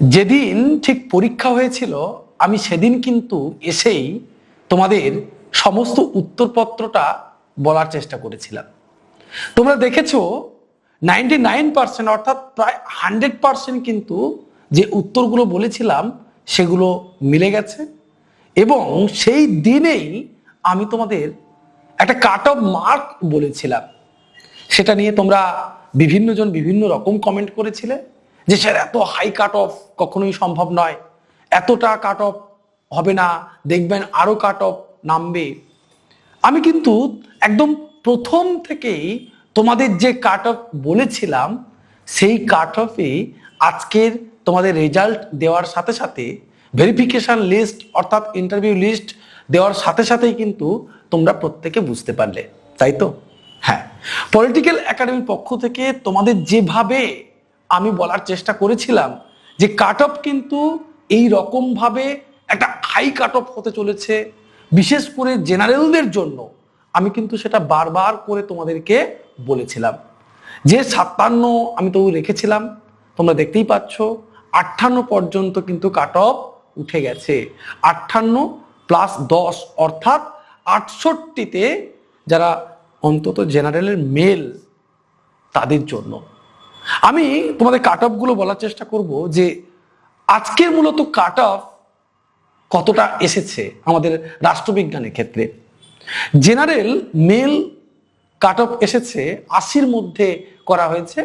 যেদিন ঠিক পরীক্ষা হয়েছিল, আমি সেদিন কিন্তু এসেই তোমাদের সমস্ত উত্তরপত্রটা বলার চেষ্টা করেছিলাম। তোমরা দেখেছ নাইনটি নাইন পার্সেন্ট অর্থাৎ প্রায় হান্ড্রেড পার্সেন্ট কিন্তু যে উত্তরগুলো বলেছিলাম, সেগুলো মিলে গেছে। এবং সেই দিনেই আমি তোমাদের একটা কাট অফ মার্ক বলেছিলাম। সেটা নিয়ে তোমরা বিভিন্নজন বিভিন্ন রকম কমেন্ট করেছিলে। যে স্যার, এত হাই কাট অফ কখনোই সম্ভব নয়। এতটা কাট অফ হবে না। দেখবেন আরও কাট অফ নামবে। আমি কিন্তু একদম প্রথম থেকেই তোমাদের যে কাট অফ বলেছিলাম, সেই কাট অফে আজকের তোমাদের রেজাল্ট দেওয়ার সাথে সাথে ভেরিফিকেশন লিস্ট অর্থাৎ ইন্টারভিউ লিস্ট দেওয়ার সাথে সাথেই কিন্তু তোমরা প্রত্যেকে বুঝতে পারলে। তাই তো? হ্যাঁ। পলিটিক্যাল একাডেমির পক্ষ থেকে তোমাদের যেভাবে আমি বলার চেষ্টা করেছিলাম যে কাট অফ কিন্তু এই রকমভাবে একটা হাই কাট অফ হতে চলেছে, বিশেষ করে জেনারেলদের জন্য। আমি কিন্তু সেটা বারবার করে তোমাদেরকে বলেছিলাম। যে সাতান্ন আমি তবু রেখেছিলাম, তোমরা দেখতেই পাচ্ছ, আটান্ন পর্যন্ত কিন্তু কাট অফ উঠে গেছে। আটান্ন প্লাস দশ, অর্থাৎ আটষট্টিতে যারা অন্তত জেনারেলের মেল তাদের জন্য। আমি তোমাদের কাট অফগুলো বলার চেষ্টা করব যে আজকের মূলত কাট অফ কতটা এসেছে আমাদের রাষ্ট্রবিজ্ঞানের ক্ষেত্রে। জেনারেল মেল কাট অফ এসেছে আশির মধ্যে করা হয়েছে।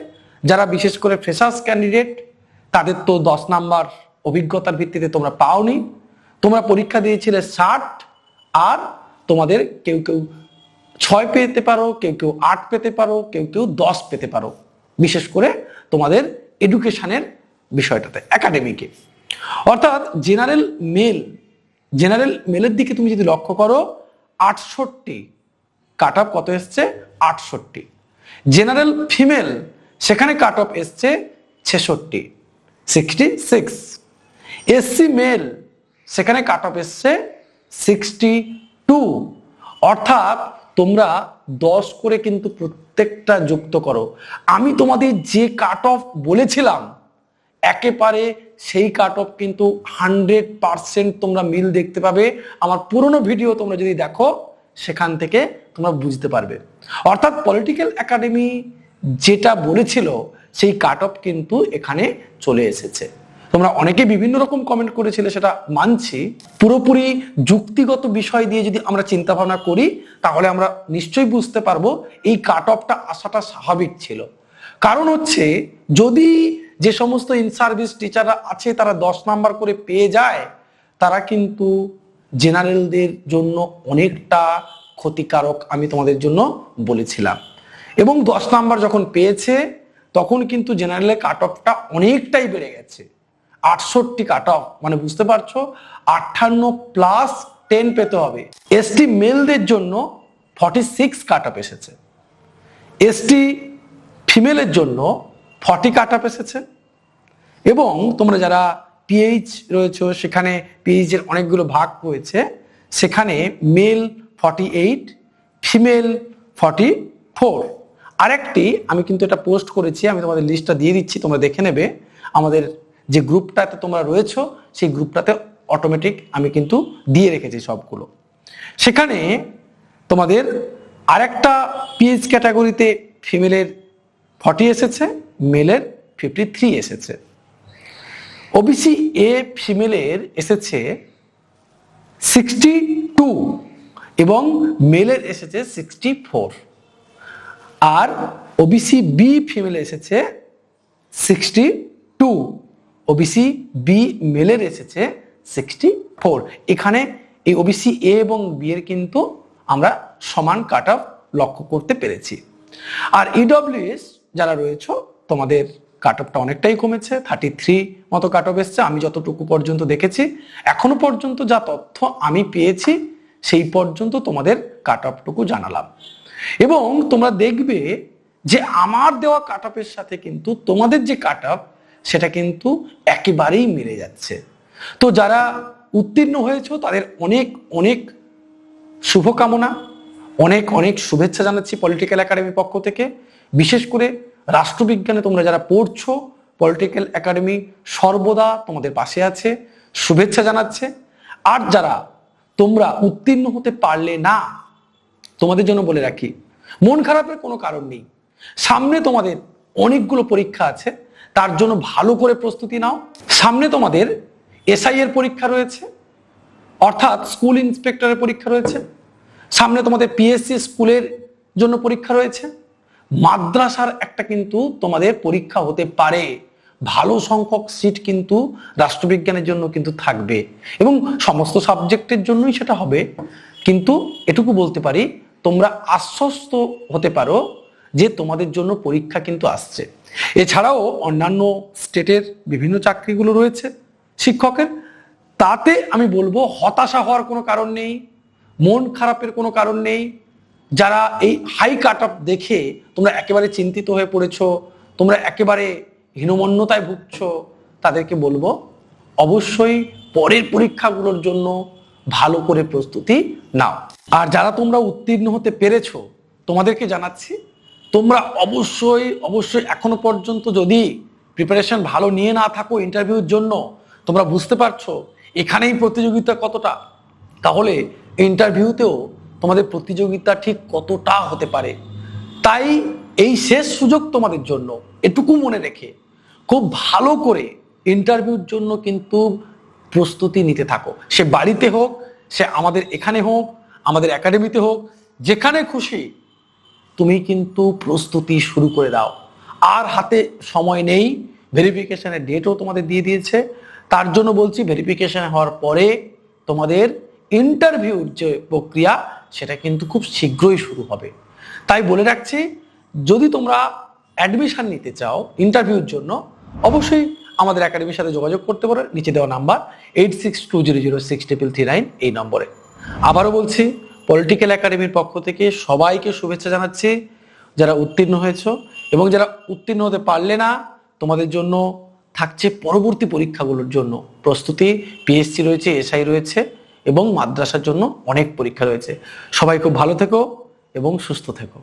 যারা বিশেষ করে ফ্রেশার্স ক্যান্ডিডেট তাদের তো দশ নাম্বার অভিজ্ঞতার ভিত্তিতে তোমরা পাওনি। তোমরা পরীক্ষা দিয়েছিলে ষাট আর তোমাদের কেউ কেউ ছয় পেতে পারো, কেউ কেউ আট পেতে পারো, কেউ কেউ দশ পেতে পারো। বিশেষ করে তোমাদের এডুকেশনের বিষয়টাতে একাডেমিকে অর্থাৎ জেনারেল মেল জেনারেল মেলের দিকে তুমি যদি লক্ষ্য করো, আটষট্টি কাট অফ কত এসছে? আটষট্টি। জেনারেল ফিমেল সেখানে কাট অফ এসছে ছেষট্টি সিক্সটি সিক্স এসসি মেল সেখানে কাট অফ এসছে সিক্সটি টু অর্থাৎ তোমরা দশ করে কিন্তু প্রত্যেকটা যুক্ত করো। আমি তোমাদের যে কাট অফ বলেছিলাম, একেবারে সেই কাট অফ কিন্তু হান্ড্রেড পারসেন্ট তোমরা মিল দেখতে পাবে। আমার পুরনো ভিডিও তোমরা যদি দেখো, সেখান থেকে তোমরা বুঝতে পারবে। অর্থাৎ পলিটিক্যাল একাডেমি যেটা বলেছিল, সেই কাট অফ কিন্তু এখানে চলে এসেছে। তোমরা অনেকে বিভিন্ন রকম কমেন্ট করেছিলে, সেটা মানছি। পুরোপুরি যুক্তিগত বিষয় দিয়ে যদি আমরা চিন্তা ভাবনা করি, তাহলে আমরা নিশ্চয়ই বুঝতে পারব এই কাট অফটা আসাটা স্বাভাবিক ছিল। কারণ হচ্ছে, যদি যে সমস্ত ইন সার্ভিস টিচাররা আছে, তারা দশ নাম্বার করে পেয়ে যায়, তারা কিন্তু জেনারেলদের জন্য অনেকটা ক্ষতিকারক আমি তোমাদের জন্য বলেছিলাম। এবং দশ নাম্বার যখন পেয়েছে, তখন কিন্তু জেনারেলের কাট অফটা অনেকটাই বেড়ে গেছে। আটষট্টি কাট অফ মানে বুঝতে পারছ? আটান্ন প্লাস টেন পেতে হবে। এসটি মেলদের জন্য ফর্টি সিক্স কাট অফ এসেছে এসটি ফিমেলের জন্য ফর্টি কাট আপ এসেছে। এবং তোমরা যারা পিএইচ রয়েছে, সেখানে পিএইচ এর অনেকগুলো ভাগ রয়েছে সেখানে male forty eight female forty four আরেকটি আমি কিন্তু এটা পোস্ট করেছি, আমি তোমাদের লিস্টটা দিয়ে দিচ্ছি, তোমরা দেখে নেবে। আমাদের যে গ্রুপটাতে তোমরা রয়েছো, সেই গ্রুপটাতে অটোমেটিক আমি কিন্তু দিয়ে রেখেছি সবগুলো। সেখানে তোমাদের আরেকটা পিএইচ ক্যাটাগরিতে ফিমেলের ফর্টি এসেছে মেলের ফিফটি থ্রি এসেছে। ওবিসি এ ফিমেলের এসেছে সিক্সটি টু এবং মেলের এসেছে সিক্সটি ফোর আর ওবিসি বি ফিমেল এসেছে সিক্সটি টু ওবিসি বি মেলের এসেছে সিক্সটি ফোর এখানে এই ওবিসি এ এবং বি এর কিন্তু আমরা সমান কাট অফ লক্ষ্য করতে পেরেছি। আর ইডব্লিউএস যারা রয়েছে, তোমাদের কাট অফটা অনেকটাই কমেছে থার্টি থ্রি মতো কাট অফ এসছে, আমি যতটুকু পর্যন্ত দেখেছি, এখনও পর্যন্ত যা তথ্য আমি পেয়েছি, সেই পর্যন্ত তোমাদের কাট অফটুকু জানালাম। এবং তোমরা দেখবে যে আমার দেওয়া কাট অফের সাথে কিন্তু তোমাদের যে কাট অফ সেটা কিন্তু একেবারেই মিলে যাচ্ছে। তো যারা উত্তীর্ণ হয়েছে, তাদের অনেক অনেক শুভকামনা, অনেক অনেক শুভেচ্ছা জানাচ্ছি পলিটিক্যাল একাডেমির পক্ষ থেকে। বিশেষ করে রাষ্ট্রবিজ্ঞানে তোমরা যারা পড়ছো পলিটিক্যাল একাডেমি সর্বদা তোমাদের পাশে আছে, শুভেচ্ছা জানাচ্ছে। আর যারা তোমরা উত্তীর্ণ হতে পারলে না, তোমাদের জন্য বলে রাখি, মন খারাপের কোনো কারণ নেই। সামনে তোমাদের অনেকগুলো পরীক্ষা আছে তার জন্য ভালো করে প্রস্তুতি নাও। সামনে তোমাদের এসআই এর পরীক্ষা রয়েছে, অর্থাৎ স্কুল ইন্সপেক্টরের পরীক্ষা রয়েছে। সামনে তোমাদের পিএসসি স্কুলের জন্য পরীক্ষা রয়েছে। মাদ্রাসার একটা কিন্তু তোমাদের পরীক্ষা হতে পারে। ভালো সংখ্যক সিট কিন্তু রাষ্ট্রবিজ্ঞানের জন্য কিন্তু থাকবে এবং সমস্ত সাবজেক্টের জন্যই সেটা হবে। কিন্তু এটুকু বলতে পারি, তোমরা আশ্বস্ত হতে পারো যে তোমাদের জন্য পরীক্ষা কিন্তু আসছে। এছাড়াও অন্যান্য স্টেটের বিভিন্ন চাকরিগুলো রয়েছে শিক্ষকের। তাতে আমি বলব হতাশা হওয়ার কোনো কারণ নেই, মন খারাপের কোনো কারণ নেই। যারা এই হাই কাট অফ দেখে তোমরা একেবারে চিন্তিত হয়ে পড়েছো, তোমরা একেবারে হীনমন্যতায় ভুগছ, তাদেরকে বলব অবশ্যই পরের পরীক্ষাগুলোর জন্য ভালো করে প্রস্তুতি নাও। আর যারা তোমরা উত্তীর্ণ হতে পেরেছ, তোমাদেরকে জানাচ্ছি তোমরা অবশ্যই অবশ্যই এখনও পর্যন্ত যদি প্রিপারেশন ভালো নিয়ে না থাকো ইন্টারভিউর জন্য, তোমরা বুঝতে পারছ এখানেই প্রতিযোগিতা কতটা? তাহলে ইন্টারভিউতেও তোমাদের প্রতিযোগিতা ঠিক কতটা হতে পারে? তাই এই শেষ সুযোগ তোমাদের জন্য, এটুকু মনে রেখে খুব ভালো করে ইন্টারভিউর জন্য কিন্তু প্রস্তুতি নিতে থাকো। সে বাড়িতে হোক, সে আমাদের এখানে হোক, আমাদের একাডেমিতে হোক, যেখানে খুশি তুমি কিন্তু প্রস্তুতি শুরু করে দাও। আর হাতে সময় নেই ভেরিফিকেশনের ডেটও তোমাদের দিয়ে দিয়েছে। তার জন্য বলছি ভেরিফিকেশন হওয়ার পরে তোমাদের ইন্টারভিউর যে প্রক্রিয়া, সেটা কিন্তু খুব শীঘ্রই শুরু হবে। তাই বলে রাখছি, যদি তোমরা অ্যাডমিশন নিতে চাও ইন্টারভিউর জন্য, অবশ্যই আমাদের একাডেমির সাথে যোগাযোগ করতে পারো। নিচে দেওয়া number eight six two zero zero six triple three nine এই নম্বরে। আবারও বলছি পলিটিক্যাল একাডেমির পক্ষ থেকে সবাইকে শুভেচ্ছা জানাচ্ছি। যারা উত্তীর্ণ হয়েছ এবং যারা উত্তীর্ণ হতে পারলে না, তোমাদের জন্য থাকছে পরবর্তী পরীক্ষাগুলোর জন্য। প্রস্তুতি পিএসসি রয়েছে এসআই রয়েছে এবং মাদ্রাসার জন্য অনেক পরীক্ষা রয়েছে। সবাই খুব ভালো থেকো এবং সুস্থ থেকো।